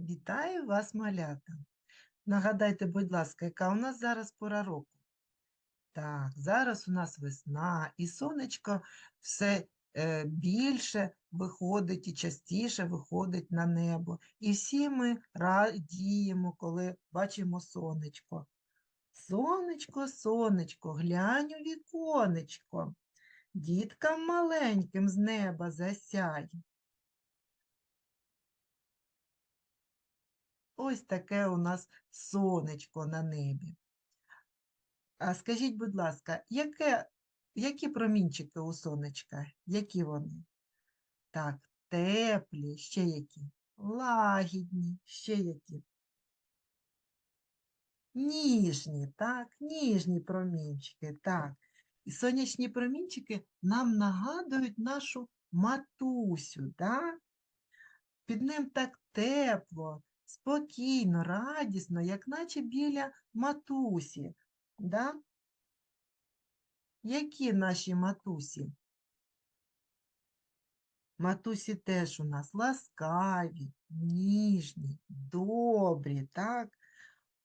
Вітаю вас, малята. Нагадайте, будь ласка, яка у нас зараз пора року? Так, зараз у нас весна, і сонечко все е, більше виходить і частіше виходить на небо. І всі ми радіємо, коли бачимо сонечко. Сонечко, сонечко, глянь у віконечко, діткам маленьким з неба засяй. Ось таке у нас сонечко на небі. А скажіть, будь ласка, яке, які промінчики у сонечка? Які вони? Так, теплі, ще які? Лагідні, ще які? Ніжні, так, ніжні промінчики, так. І сонячні промінчики нам нагадують нашу матусю, да? Під ним так тепло, спокійно, радісно, як наче біля матусі. Да? Які наші матусі? Матусі теж у нас ласкаві, ніжні, добрі, так?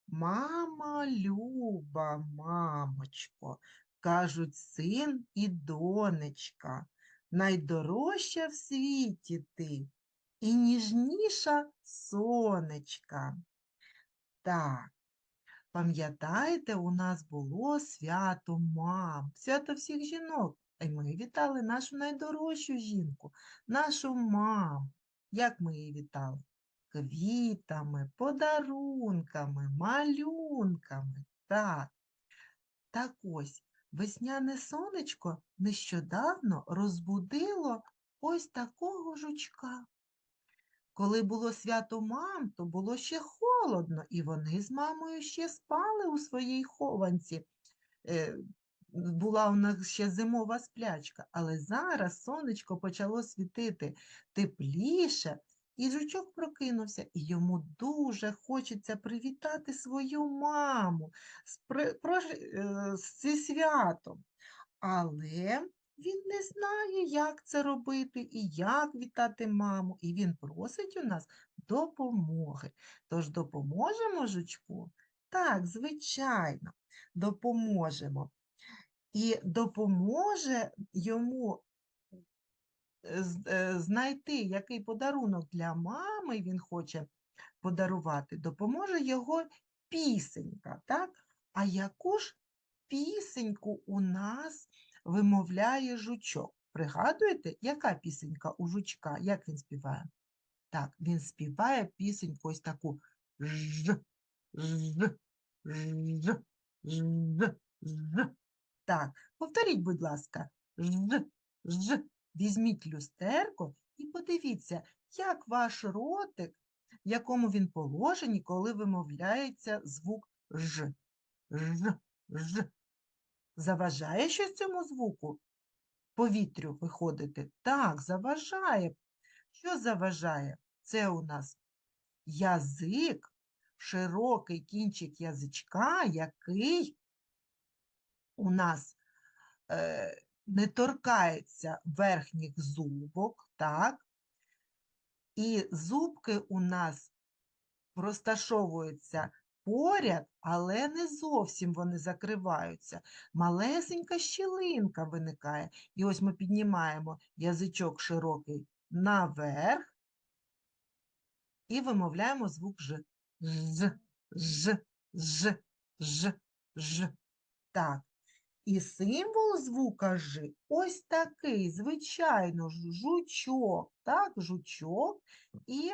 Мама люба, мамочко, кажуть син і донечка, найдорожча в світі ти і ніжніша сонечка. Так, пам'ятаєте, у нас було свято мам, свято всіх жінок. І ми вітали нашу найдорожчу жінку, нашу маму. Як ми її вітали? Квітами, подарунками, малюнками. Так. Так ось, весняне сонечко нещодавно розбудило ось такого жучка. Коли було свято мам, то було ще холодно, і вони з мамою ще спали у своїй хованці. Е, Була у нас ще зимова сплячка, але зараз сонечко почало світити тепліше, і жучок прокинувся, і йому дуже хочеться привітати свою маму з, про- е, зі святом. Але він не знає, як це робити і як вітати маму, і він просить у нас допомоги. Тож допоможемо жучку? Так, звичайно, допоможемо. І допоможе йому е, е, знайти, який подарунок для мами він хоче подарувати, допоможе його пісенька, так? А яку ж пісеньку у нас вимовляє жучок? Пригадуєте, яка пісенька у жучка? Як він співає? Так, він співає пісеньку ось таку ж, ж, ж, ж, ж. Так, повторіть, будь ласка, ж, ж. Візьміть люстерко і подивіться, як ваш ротик, в якому він положений, коли вимовляється звук ж. Ж, ж. Заважає щось цьому звуку? Повітрю виходити? Так, заважає. Що заважає? Це у нас язик, широкий кінчик язичка, який у нас е, не торкається верхніх зубок, так? І зубки у нас розташовуються поряд, але не зовсім вони закриваються. Малесенька щілинка виникає. І ось ми піднімаємо язичок широкий наверх і вимовляємо звук Ж. Ж, Ж, Ж, Ж, Ж. Так. І символ звука Ж ось такий, звичайно, жучок, так, жучок, і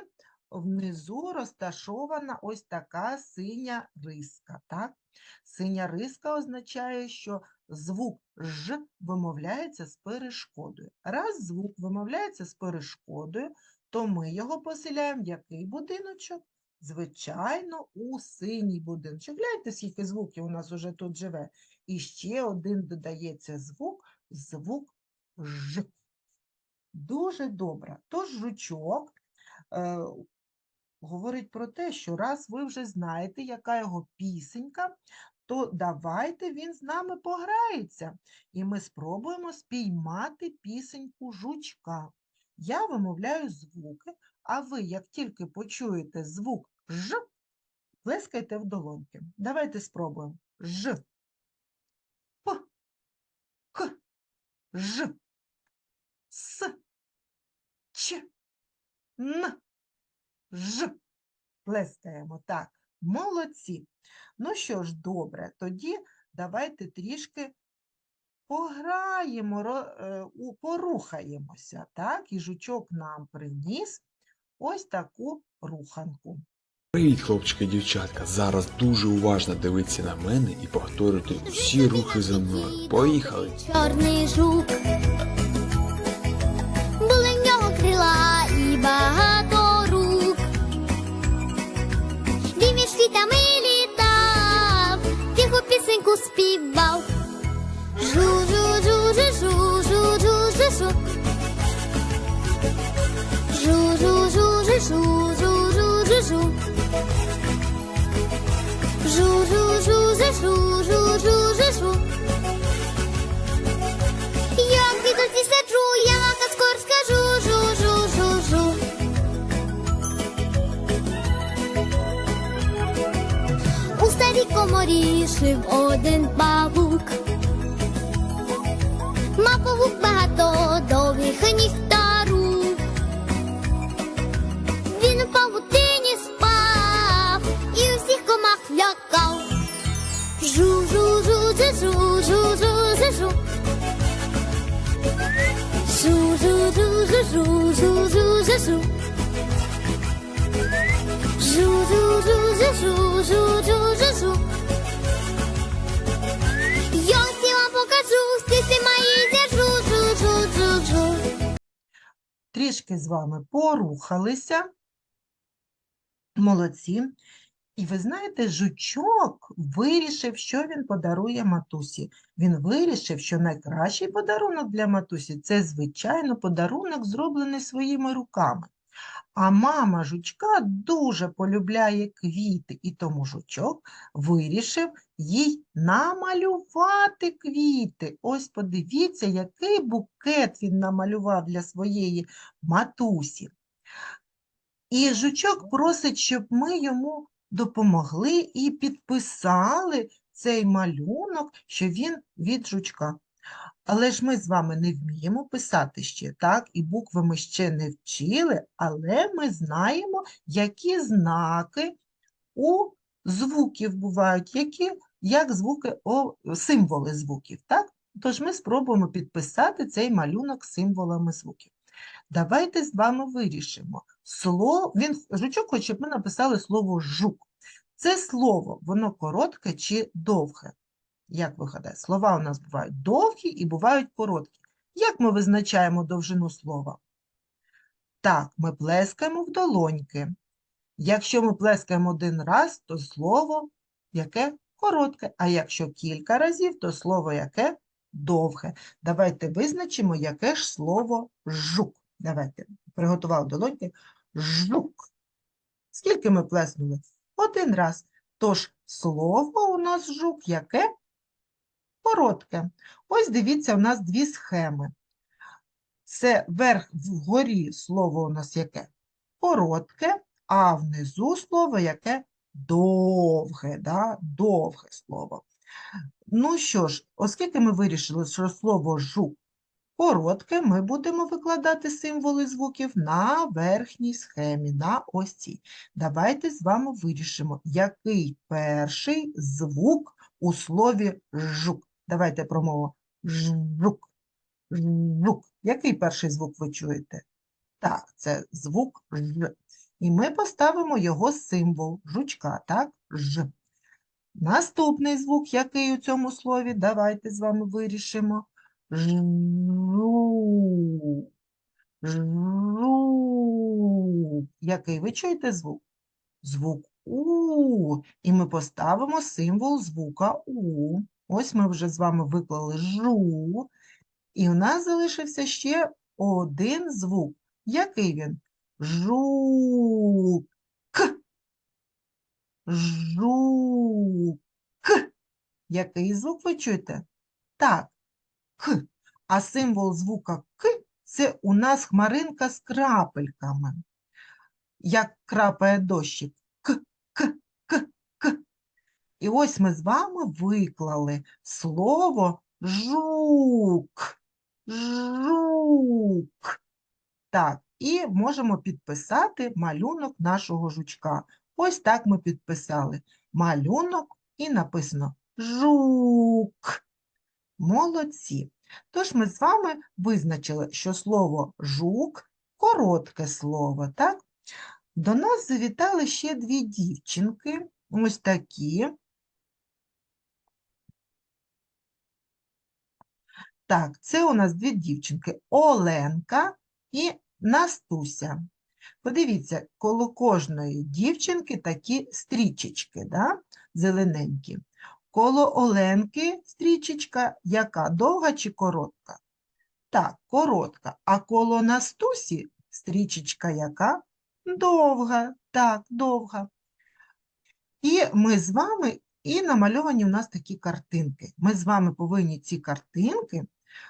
внизу розташована ось така синя риска, так? Синя риска означає, що звук Ж вимовляється з перешкодою. Раз звук вимовляється з перешкодою, то ми його поселяємо в який будиночок? Звичайно, у синій будиночок. Гляньте, скільки звуків у нас уже тут живе. І ще один додається звук, звук Ж. Дуже добре. Тож жучок е, говорить про те, що раз ви вже знаєте, яка його пісенька, то давайте він з нами пограється, і ми спробуємо спіймати пісеньку жучка. Я вимовляю звуки, А ви, як тільки почуєте звук Ж, плескайте в долоньки. Давайте спробуємо. Ж. П. К. Ж. С. Ч. Н. Ж. Плескаємо. Так, молодці. Ну що ж, добре, тоді давайте трішки пограємо, е, порухаємося. Так, і жучок нам приніс ось таку руханку. Привіт, хлопчики і дівчатка. Зараз дуже уважно дивіться на мене і повторюйте всі рухи за мною. Поїхали! Чорний жук. Він між світами літав, тиху пісеньку співав. Жу, жу, жу, жив один павук. Мав павук багато довгих ніг рук. Він у павутині спав і усіх комах лякав. Жу, жу, жу, жу, жу, жу, жу, жу, жу. Жу, жу, жу, жу, жу, жу, жу, жу, жу. Жу, жу, жу, жу, жу, жу, жу, Трішки з вами порухалися. Молодці. І ви знаєте, жучок вирішив, що він подарує матусі. Він вирішив, що найкращий подарунок для матусі це, звичайно, подарунок, зроблений своїми руками. А мама жучка дуже полюбляє квіти, і тому жучок вирішив їй намалювати квіти. Ось подивіться, який букет він намалював для своєї матусі. І жучок просить, щоб ми йому допомогли і підписали цей малюнок, що він від жучка. Але ж ми з вами не вміємо писати ще, так? І букви ми ще не вчили, але ми знаємо, які знаки у звуків бувають, які, як звуки, о, символи звуків, так? Тож ми спробуємо підписати цей малюнок символами звуків. Давайте з вами вирішимо. Слово, він, жучок хоче, щоб ми написали слово жук. Це слово, воно коротке чи довге? Як ви гадаєте? Слова у нас бувають довгі і бувають короткі. Як ми визначаємо довжину слова? Так, ми плескаємо в долоньки. Якщо ми плескаємо один раз, то слово яке коротке, а якщо кілька разів, то слово яке довге. Давайте визначимо, яке ж слово жук. Давайте, приготував долоньки. Жук. Скільки ми плеснули? Один раз. Тож слово у нас жук яке? Коротке. Ось дивіться, у нас дві схеми. Це верх вгорі слово у нас яке? Коротке, а внизу слово яке? Довге, да? довге слово. Ну що ж, оскільки ми вирішили, що слово жук коротке, ми будемо викладати символи звуків на верхній схемі, на ось. Давайте з вами вирішимо, який перший звук у слові жук. Давайте промовимо жук. Жук. Який перший звук ви чуєте? Так, це звук Ж. І ми поставимо його символ жучка, так? Ж. Наступний звук, який у цьому слові, давайте з вами вирішимо. Жу. Жу. Який ви чуєте звук? Звук У. І ми поставимо символ звука У. Ось ми вже з вами виклали жу. І у нас залишився ще один звук. Який він? Жук. Жук. Який звук ви чуєте? Так, К. А символ звука К це у нас хмаринка з крапельками. як крапає дощик. І ось ми з вами виклали слово жук. Жук. Так, і можемо підписати малюнок нашого жучка. Ось так ми підписали малюнок і написано жук. Молодці. Тож ми з вами визначили, що слово жук коротке слово, так? До нас завітали ще дві дівчинки, ось такі. Так, це у нас дві дівчинки Оленка і Настуся. Подивіться, коло кожної дівчинки такі стрічечки, да? зелененькі. Коло Оленки стрічечка яка? Довга чи коротка? Так, коротка. А коло Настусі стрічечка яка? Довга. Так, довга. І ми з вами, і намальовані у нас такі картинки. Ми з вами повинні ці картинки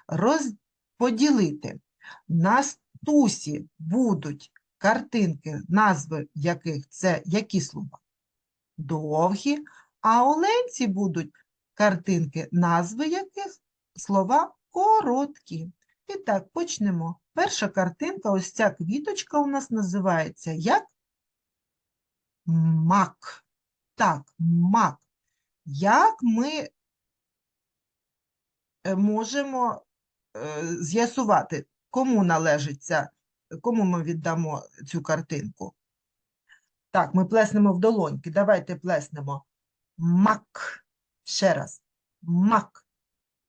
розподілити. Настусі будуть картинки, назви яких це які слова? Довгі, а Оленці будуть картинки, назви яких слова короткі. І так, почнемо. Перша картинка, ось ця квіточка у нас називається як мак. Так, мак. Як ми можемо е, з'ясувати, кому належить ця, кому ми віддамо цю картинку? Так, ми плеснемо в долоньки. Давайте плеснемо. Мак. Ще раз. Мак.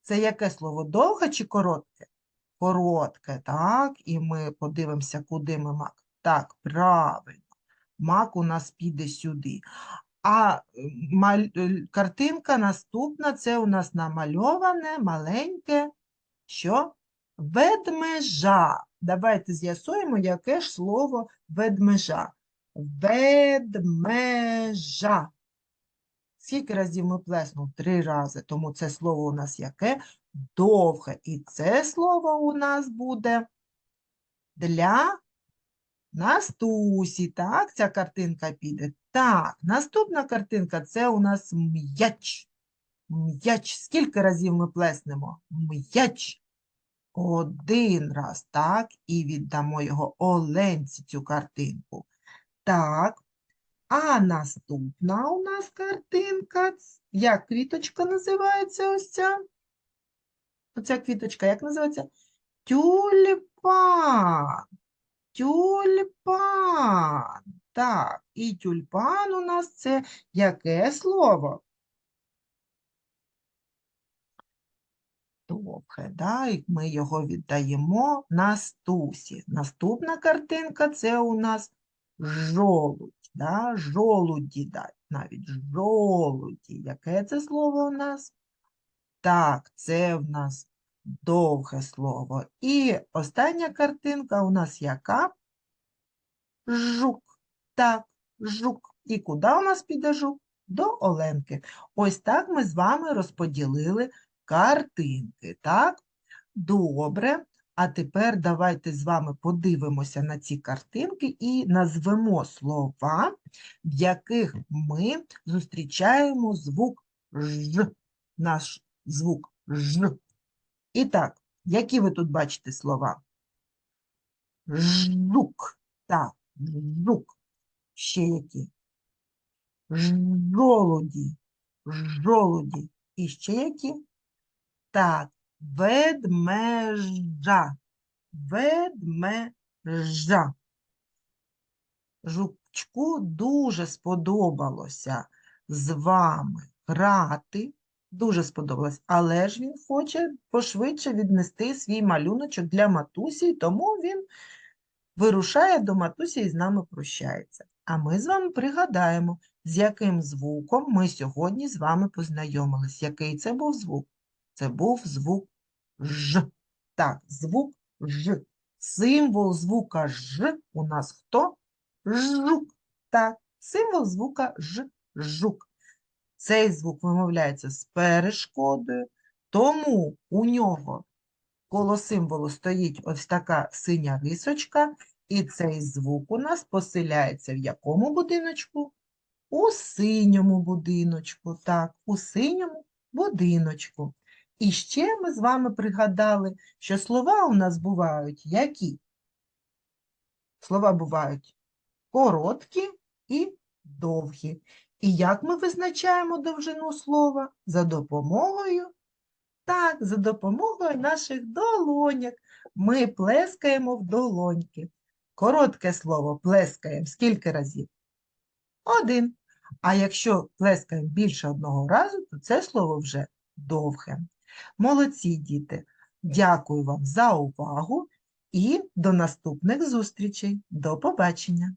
Це яке слово? Довге чи коротке? Коротке, так. І ми подивимося, куди ми мак. Так, правильно. Мак у нас піде сюди. А е, картинка наступна це у нас намальоване маленьке що? Ведмежа. Давайте з'ясуємо, яке ж слово ведмежа. Ведмежа. Скільки разів ми плеснув? Три рази. Тому це слово у нас яке? Довге. І це слово у нас буде для Настусі. Так, ця картинка піде. Так, наступна картинка це у нас м'яч. М'яч. Скільки разів ми плеснемо? М'яч. Один раз, так, і віддамо його Оленці цю картинку. Так. А наступна у нас картинка. Як квіточка називається ось ця? Оця квіточка як називається? Тюльпан. Тюльпан. Так, і тюльпан у нас це яке слово? Довге, да? Ми його віддаємо Настусі. Наступна картинка це у нас жолудь, да? Жолуді, да? навіть жолуді. Яке це слово у нас? Так, це в нас довге слово. І остання картинка у нас яка? Жук. Так, жук. І куди у нас піде жук? До Оленки. Ось так ми з вами розподілили картинки, так? Добре. А тепер давайте з вами подивимося на ці картинки і назвемо слова, в яких ми зустрічаємо звук Ж. Наш звук Ж. І так, які ви тут бачите слова? Жук. Так, жук. Ще які? Жолуді. Жолуді. І ще які? Так, ведмежа. Ведмежа. Жучку дуже сподобалося з вами грати. Дуже сподобалось, але ж він хоче пошвидше віднести свій малюночок для матусі, тому він вирушає до матусі і з нами прощається. А ми з вами пригадаємо, з яким звуком ми сьогодні з вами познайомились. Який це був звук? Це був звук Ж. Так, звук Ж. Символ звука Ж у нас хто? Жук. Так, символ звука Ж. Жук. Цей звук вимовляється з перешкодою, тому у нього коло символу стоїть ось така синя рисочка, І цей звук у нас поселяється в якому будиночку? У синьому будиночку. Так, у синьому будиночку. І ще ми з вами пригадали, що слова у нас бувають які? Слова бувають короткі і довгі. І як ми визначаємо довжину слова? За допомогою? Так, за допомогою наших долоняк. Ми плескаємо в долоньки. Коротке слово плескаємо скільки разів? Один. А якщо плескаємо більше одного разу, то це слово вже довге. Молодці, діти! Дякую вам за увагу і до наступних зустрічей. До побачення!